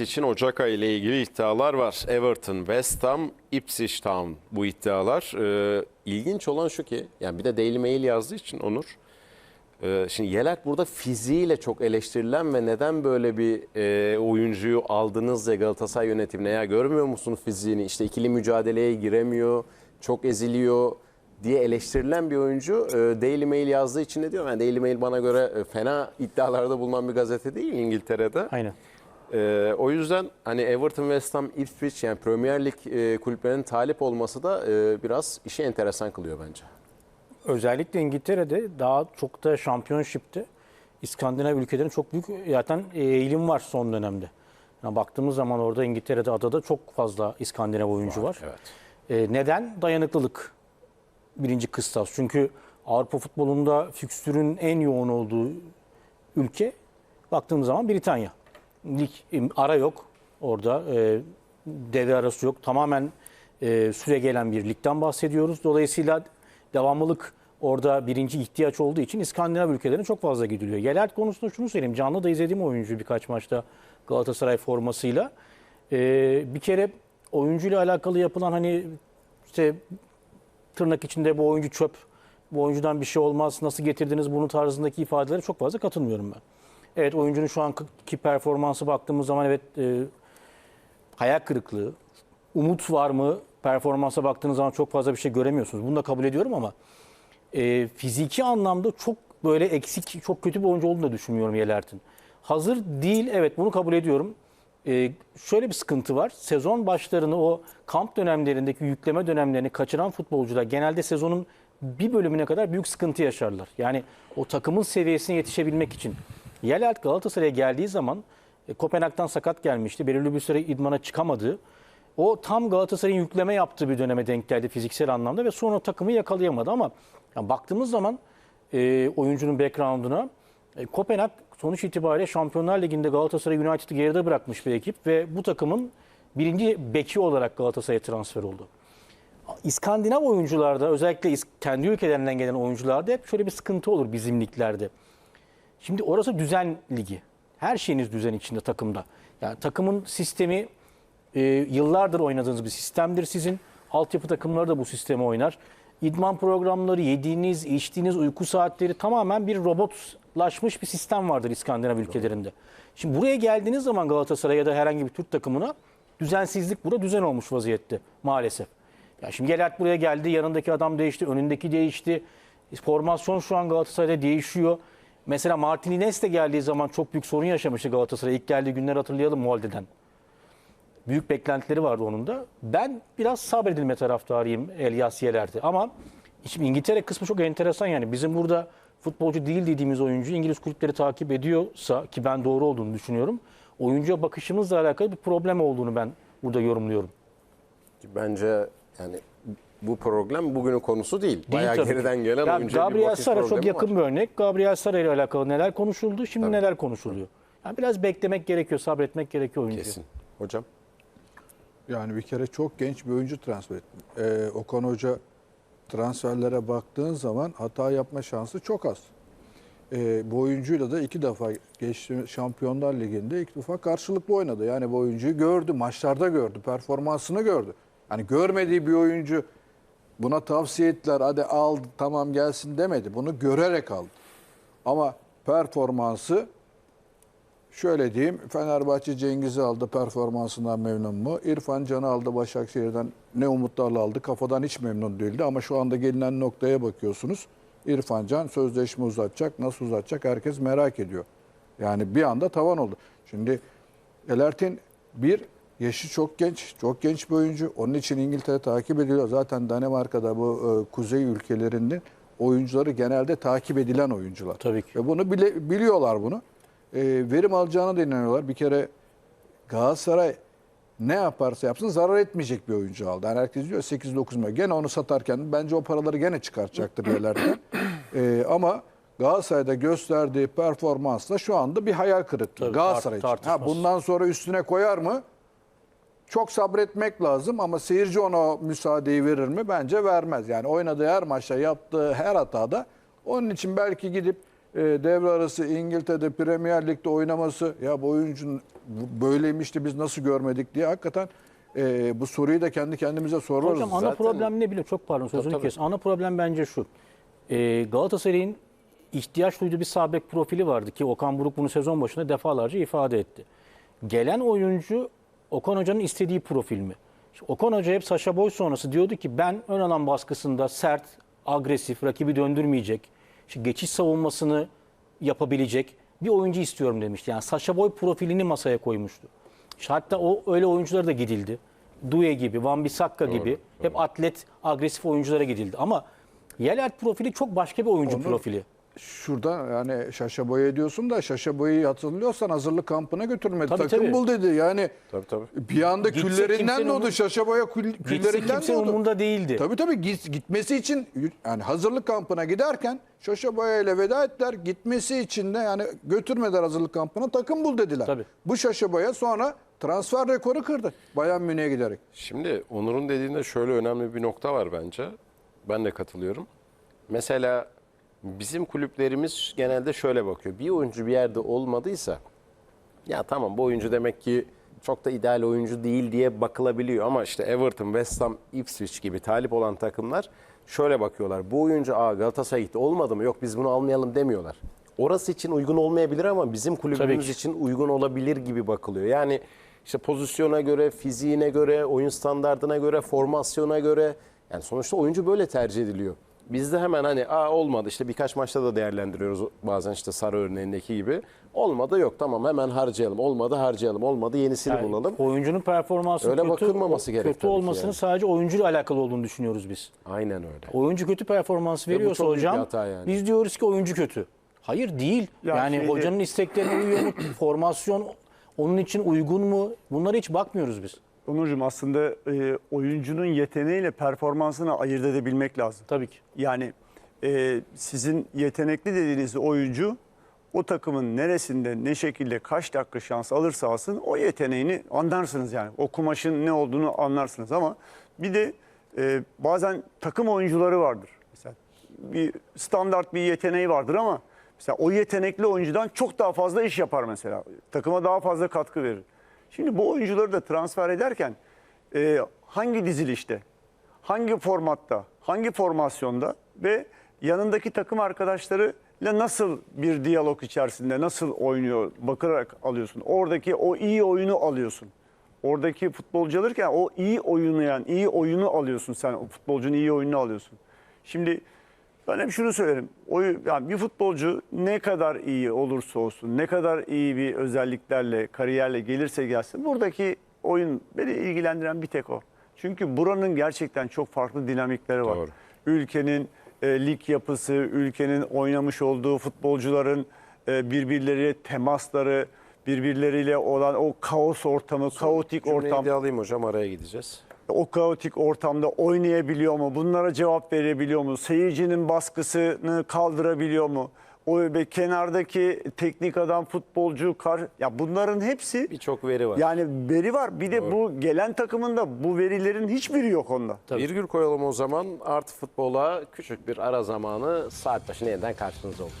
için Ocak ayı ile ilgili iddialar var. Everton, West Ham, Ipswich Town bu iddialar. Ee, ilginç olan şu ki, yani bir de Daily Mail yazdığı için Onur. Ee, şimdi Yelert burada fiziğiyle çok eleştirilen ve neden böyle bir e, oyuncuyu aldınız ya Galatasaray yönetimine ya görmüyor musunuz fiziğini? İşte ikili mücadeleye giremiyor, çok eziliyor diye eleştirilen bir oyuncu. Ee, Daily Mail yazdığı için ne diyor? Yani Daily Mail bana göre e, fena iddialarda bulunan bir gazete değil İngiltere'de. Aynen. Ee, o yüzden hani Everton, West Ham, Ipswich yani Premier Lig e, kulüplerinin talip olması da e, biraz işi enteresan kılıyor bence. Özellikle İngiltere'de daha çok da şampiyonşipte İskandinav ülkelerin çok büyük zaten eğilim var son dönemde. Yani baktığımız zaman orada İngiltere'de adada çok fazla İskandinav oyuncu var. Evet. E, neden? Dayanıklılık birinci kıstas. Çünkü Avrupa futbolunda fikstürün en yoğun olduğu ülke baktığımız zaman Britanya. Lig ara yok orada. E, devre arası yok. Tamamen e, süre gelen bir ligden bahsediyoruz. Dolayısıyla devamlılık orada birinci ihtiyaç olduğu için İskandinav ülkelerine çok fazla gidiliyor. Yelert konusunda şunu söyleyeyim. Canlı da izlediğim oyuncu birkaç maçta Galatasaray formasıyla. E, bir kere oyuncuyla alakalı yapılan hani işte tırnak içinde bu oyuncu çöp, bu oyuncudan bir şey olmaz, nasıl getirdiniz bunu tarzındaki ifadelere çok fazla katılmıyorum ben. Evet oyuncunun şu anki performansı baktığımız zaman evet e, hayal kırıklığı, umut var mı performansa baktığınız zaman çok fazla bir şey göremiyorsunuz. Bunu da kabul ediyorum ama e, fiziki anlamda çok böyle eksik, çok kötü bir oyuncu olduğunu da düşünmüyorum Yelert'in. Hazır değil, evet bunu kabul ediyorum. E, şöyle bir sıkıntı var. Sezon başlarını o kamp dönemlerindeki yükleme dönemlerini kaçıran futbolcular genelde sezonun bir bölümüne kadar büyük sıkıntı yaşarlar. Yani o takımın seviyesine yetişebilmek için. Yelert Galatasaray'a geldiği zaman e, Kopenhag'dan sakat gelmişti. Belirli bir süre idmana çıkamadı. O tam Galatasaray'ın yükleme yaptığı bir döneme denk geldi fiziksel anlamda ve sonra takımı yakalayamadı ama yani baktığımız zaman e, oyuncunun background'una e, Kopenhag sonuç itibariyle Şampiyonlar Ligi'nde Galatasaray United'ı geride bırakmış bir ekip ve bu takımın birinci beki olarak Galatasaray'a transfer oldu. İskandinav oyuncularda özellikle kendi ülkelerinden gelen oyuncularda hep şöyle bir sıkıntı olur bizim liglerde. Şimdi orası düzen ligi. Her şeyiniz düzen içinde takımda. Yani takımın sistemi e, yıllardır oynadığınız bir sistemdir sizin. Altyapı takımları da bu sistemi oynar. İdman programları, yediğiniz, içtiğiniz uyku saatleri tamamen bir robotlaşmış bir sistem vardır İskandinav ülkelerinde. Şimdi buraya geldiğiniz zaman Galatasaray ya da herhangi bir Türk takımına düzensizlik burada düzen olmuş vaziyette maalesef. Ya şimdi Gelert buraya geldi, yanındaki adam değişti, önündeki değişti. Formasyon şu an Galatasaray'da değişiyor. Mesela Martin Ines de geldiği zaman çok büyük sorun yaşamıştı Galatasaray. İlk geldiği günleri hatırlayalım Molde'den. Büyük beklentileri vardı onun da. Ben biraz sabredilme taraftarıyım Elias Yeler'de. Ama şimdi İngiltere kısmı çok enteresan yani. Bizim burada futbolcu değil dediğimiz oyuncu İngiliz kulüpleri takip ediyorsa ki ben doğru olduğunu düşünüyorum. Oyuncuya bakışımızla alakalı bir problem olduğunu ben burada yorumluyorum. Bence yani bu problem bugünün konusu değil. Bayağı tabii ki. geriden gelen Ya bir Gabriel Sara çok yakın var. bir örnek. Gabriel Sara ile alakalı neler konuşuldu, şimdi Tabii. neler konuşuluyor. Yani biraz beklemek gerekiyor, sabretmek gerekiyor oyuncuya. Kesin. Hocam. Yani bir kere çok genç bir oyuncu transfer etti. Ee, Okan Hoca transferlere baktığın zaman hata yapma şansı çok az. Ee, bu oyuncuyla da iki defa geçti Şampiyonlar Ligi'nde ilk defa karşılıklı oynadı. Yani bu oyuncuyu gördü, maçlarda gördü, performansını gördü. Yani görmediği bir oyuncu buna tavsiye ettiler, hadi al tamam gelsin demedi. Bunu görerek aldı. Ama performansı Şöyle diyeyim, Fenerbahçe Cengiz'i aldı, performansından memnun mu? İrfan Can'ı aldı Başakşehir'den, ne umutlarla aldı, kafadan hiç memnun değildi. Ama şu anda gelinen noktaya bakıyorsunuz. İrfan Can sözleşme uzatacak, nasıl uzatacak herkes merak ediyor. Yani bir anda tavan oldu. Şimdi Elert'in bir, yaşı çok genç, çok genç bir oyuncu. Onun için İngiltere takip ediliyor. Zaten Danimarka'da bu e, kuzey ülkelerinin oyuncuları genelde takip edilen oyuncular. Tabii ki. Ve bunu bile, biliyorlar bunu. E, verim alacağını da inanıyorlar. Bir kere Galatasaray ne yaparsa yapsın zarar etmeyecek bir oyuncu aldı. Yani herkes diyor 8-9 milyon. Gene onu satarken bence o paraları gene çıkartacaktır yerlerden. E, ama Galatasaray'da gösterdiği performansla şu anda bir hayal kırıklığı. Tabii, Galatasaray tart- için. Ha, bundan sonra üstüne koyar mı? Çok sabretmek lazım ama seyirci ona müsaadeyi verir mi? Bence vermez. Yani oynadığı her maçta yaptığı her hatada onun için belki gidip e, devre arası İngiltere'de Premier Lig'de oynaması ya bu oyuncunun böyleymişti biz nasıl görmedik diye hakikaten e, bu soruyu da kendi kendimize sorarız. Hocam ana zaten. problem ne biliyor? Çok pardon sözünü kes. Ana problem bence şu. Ee, Galatasaray'ın ihtiyaç duyduğu bir sağ bek profili vardı ki Okan Buruk bunu sezon başında defalarca ifade etti. Gelen oyuncu Okan Hoca'nın istediği profil mi? İşte Okan Hoca hep Saşa Boy sonrası diyordu ki ben ön alan baskısında sert, agresif, rakibi döndürmeyecek, işte geçiş savunmasını yapabilecek bir oyuncu istiyorum demişti. Yani Saşa Boy profilini masaya koymuştu. İşte hatta o öyle oyunculara da gidildi. Due gibi, Van Bissaka gibi hep atlet, agresif oyunculara gidildi. Ama Yelert profili çok başka bir oyuncu Onu- profili. Şurada yani Şaşa Boy ediyorsun da Şaşa Boy'u hatırlıyorsan hazırlık kampına götürmedi. Tabii, Takım tabii. bul dedi. Yani Tabii tabii. bir anda Gitse küllerinden doğdu. umur- Şaşa Boy'a kül, küllerinden doğdu. umurunda değildi. Tabii tabii git, gitmesi için yani hazırlık kampına giderken Şaşa Boya ile veda ettiler. Gitmesi için de yani götürmediler hazırlık kampına takım bul dediler. Tabii. Bu Şaşa Boya sonra transfer rekoru kırdı. Bayern Münih'e giderek. Şimdi Onur'un dediğinde şöyle önemli bir nokta var bence. Ben de katılıyorum. Mesela bizim kulüplerimiz genelde şöyle bakıyor. Bir oyuncu bir yerde olmadıysa ya tamam bu oyuncu demek ki çok da ideal oyuncu değil diye bakılabiliyor. Ama işte Everton, West Ham, Ipswich gibi talip olan takımlar şöyle bakıyorlar. Bu oyuncu Aa, Galatasaray'a gitti olmadı mı? Yok biz bunu almayalım demiyorlar. Orası için uygun olmayabilir ama bizim kulübümüz için uygun olabilir gibi bakılıyor. Yani işte pozisyona göre, fiziğine göre, oyun standartına göre, formasyona göre yani sonuçta oyuncu böyle tercih ediliyor. Bizde hemen hani Aa, olmadı işte birkaç maçta da değerlendiriyoruz bazen işte Sarı örneğindeki gibi. Olmadı yok tamam hemen harcayalım. Olmadı harcayalım. Olmadı yenisini Yani bulalım. Oyuncunun performansı Öyle kötü, bakılmaması gerek kötü tabii ki olmasının yani. sadece oyuncuyla alakalı olduğunu düşünüyoruz biz. Aynen öyle. Oyuncu kötü performans bu veriyorsa çok büyük bir hocam hata yani. biz diyoruz ki oyuncu kötü. Hayır değil. Ya yani şeyde- hocanın isteklerine uyuyor mu? Formasyon onun için uygun mu? Bunlara hiç bakmıyoruz biz. Onurcuğum aslında e, oyuncunun yeteneğiyle performansını ayırt edebilmek lazım. Tabii ki. Yani e, sizin yetenekli dediğiniz oyuncu o takımın neresinde, ne şekilde, kaç dakika şans alırsa alsın o yeteneğini anlarsınız yani. O kumaşın ne olduğunu anlarsınız ama bir de e, bazen takım oyuncuları vardır. Mesela bir standart bir yeteneği vardır ama mesela o yetenekli oyuncudan çok daha fazla iş yapar mesela. Takıma daha fazla katkı verir. Şimdi bu oyuncuları da transfer ederken e, hangi dizilişte, hangi formatta, hangi formasyonda ve yanındaki takım arkadaşlarıyla nasıl bir diyalog içerisinde, nasıl oynuyor bakarak alıyorsun. Oradaki o iyi oyunu alıyorsun. Oradaki futbolcu alırken o iyi oynayan, iyi oyunu alıyorsun sen. O futbolcunun iyi oyununu alıyorsun. Şimdi ben hep şunu söylerim. Oy, yani bir futbolcu ne kadar iyi olursa olsun, ne kadar iyi bir özelliklerle, kariyerle gelirse gelsin. Buradaki oyun beni ilgilendiren bir tek o. Çünkü buranın gerçekten çok farklı dinamikleri var. Doğru. Ülkenin e, lig yapısı, ülkenin oynamış olduğu futbolcuların e, birbirleriyle temasları, birbirleriyle olan o kaos ortamı, kaotik Cümleyi ortam de alayım hocam araya gideceğiz. O kaotik ortamda oynayabiliyor mu? Bunlara cevap verebiliyor mu? Seyircinin baskısını kaldırabiliyor mu? O ve kenardaki teknik adam, futbolcu, kar ya bunların hepsi Birçok veri var. yani veri var. Bir de bu gelen takımında bu verilerin hiçbiri yok onda. Virgül koyalım o zaman. Artı futbola küçük bir ara zamanı saat başı yeniden karşınızda olacak.